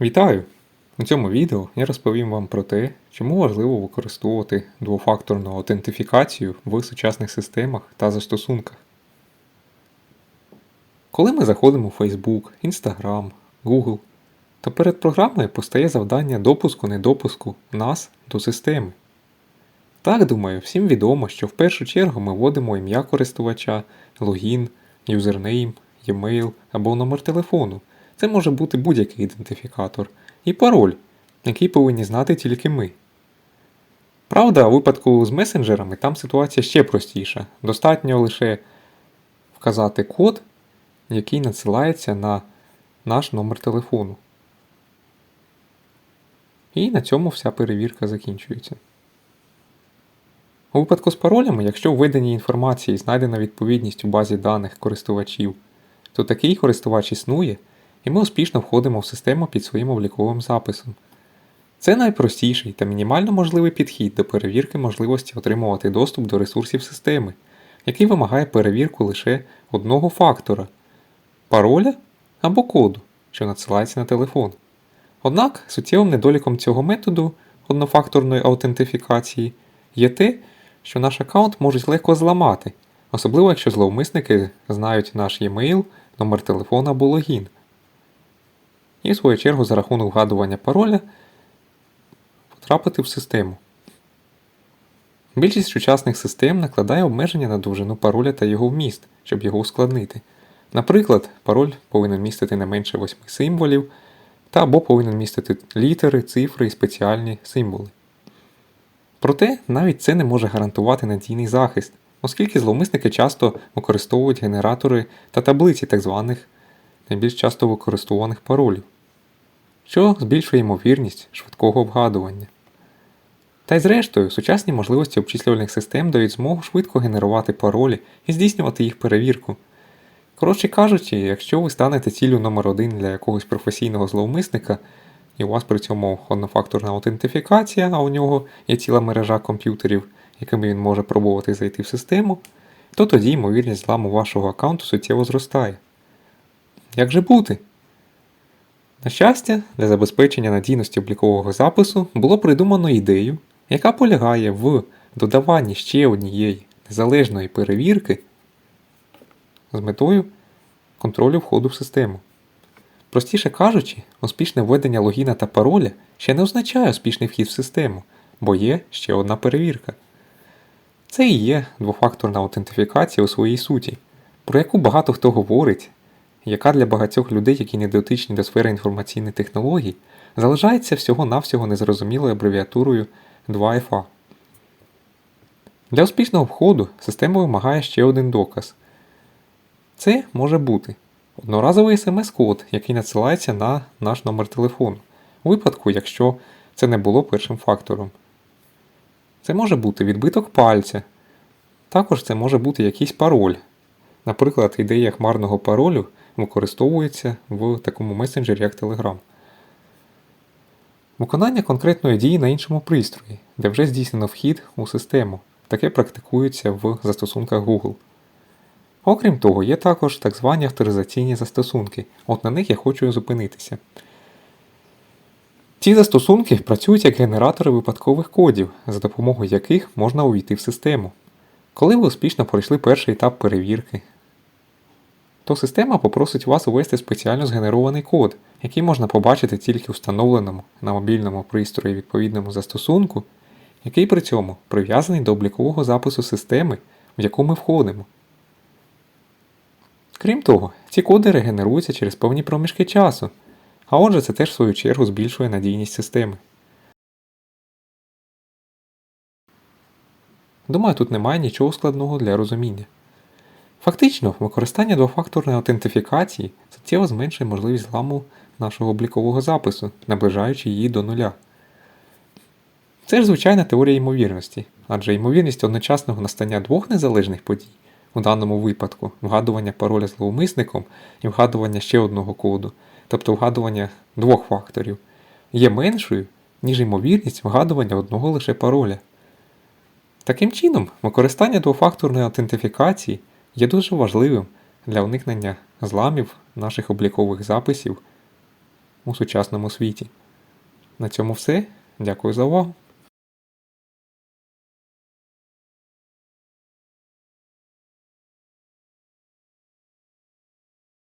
Вітаю! У цьому відео я розповім вам про те, чому важливо використовувати двофакторну аутентифікацію в сучасних системах та застосунках. Коли ми заходимо в Facebook, Instagram, Google, то перед програмою постає завдання допуску-недопуску нас до системи. Так, думаю, всім відомо, що в першу чергу ми вводимо ім'я користувача, логін, юзернейм, e-mail або номер телефону. Це може бути будь-який ідентифікатор. І пароль, який повинні знати тільки ми. Правда, у випадку з месенджерами там ситуація ще простіша. Достатньо лише вказати код, який надсилається на наш номер телефону. І на цьому вся перевірка закінчується. У випадку з паролями, якщо в введеній інформації знайдена відповідність у базі даних користувачів, то такий користувач існує, і ми успішно входимо в систему під своїм обліковим записом. Це найпростіший та мінімально можливий підхід до перевірки можливості отримувати доступ до ресурсів системи, який вимагає перевірку лише одного фактора пароля або коду, що надсилається на телефон. Однак суттєвим недоліком цього методу однофакторної аутентифікації є те, що наш аккаунт можуть легко зламати, особливо якщо зловмисники знають наш e-mail, номер телефона або логін. І в свою чергу за рахунок вгадування пароля потрапити в систему. Більшість сучасних систем накладає обмеження на довжину пароля та його вміст, щоб його ускладнити. Наприклад, пароль повинен містити не менше 8 символів та або повинен містити літери, цифри і спеціальні символи. Проте навіть це не може гарантувати надійний захист, оскільки зловмисники часто використовують генератори та таблиці так званих найбільш часто використовуваних паролів, що збільшує ймовірність швидкого вгадування. Та й зрештою, сучасні можливості обчислювальних систем дають змогу швидко генерувати паролі і здійснювати їх перевірку. Коротше кажучи, якщо ви станете ціллю номер один для якогось професійного зловмисника, і у вас при цьому однофакторна аутентифікація, а у нього є ціла мережа комп'ютерів, якими він може пробувати зайти в систему, то тоді ймовірність зламу вашого аккаунту суттєво зростає. Як же бути? На щастя, для забезпечення надійності облікового запису було придумано ідею, яка полягає в додаванні ще однієї незалежної перевірки з метою контролю входу в систему. Простіше кажучи, успішне введення логіна та пароля ще не означає успішний вхід в систему, бо є ще одна перевірка. Це і є двофакторна аутентифікація у своїй суті, про яку багато хто говорить, яка для багатьох людей, які не дотичні до сфери інформаційних технологій, залишається всього-навсього незрозумілою абревіатурою 2FA. Для успішного входу система вимагає ще один доказ. Це може бути одноразовий смс-код, який надсилається на наш номер телефону, у випадку, якщо це не було першим фактором. Це може бути відбиток пальця. Також це може бути якийсь пароль. Наприклад, ідея хмарного паролю використовується в такому месенджері, як Telegram. Виконання конкретної дії на іншому пристрої, де вже здійснено вхід у систему. Таке практикується в застосунках Google. Окрім того, є також так звані авторизаційні застосунки. От на них я хочу зупинитися. Ці застосунки працюють як генератори випадкових кодів, за допомогою яких можна увійти в систему. Коли ви успішно пройшли перший етап перевірки, то система попросить вас ввести спеціально згенерований код, який можна побачити тільки встановленому на мобільному пристрої відповідному застосунку, який при цьому прив'язаний до облікового запису системи, в яку ми входимо. Крім того, ці коди регенеруються через певні проміжки часу, а отже, це теж в свою чергу збільшує надійність системи. Думаю, тут немає нічого складного для розуміння. Фактично, використання двофакторної аутентифікації суттєво зменшує можливість зламу нашого облікового запису, наближаючи її до нуля. Це ж звичайна теорія ймовірності, адже ймовірність одночасного настання двох незалежних подій, у даному випадку вгадування пароля зловмисником і вгадування ще одного коду, тобто вгадування двох факторів, є меншою, ніж ймовірність вгадування одного лише пароля. Таким чином, використання двофакторної аутентифікації є дуже важливим для уникнення зламів наших облікових записів у сучасному світі. На цьому все. Дякую за увагу.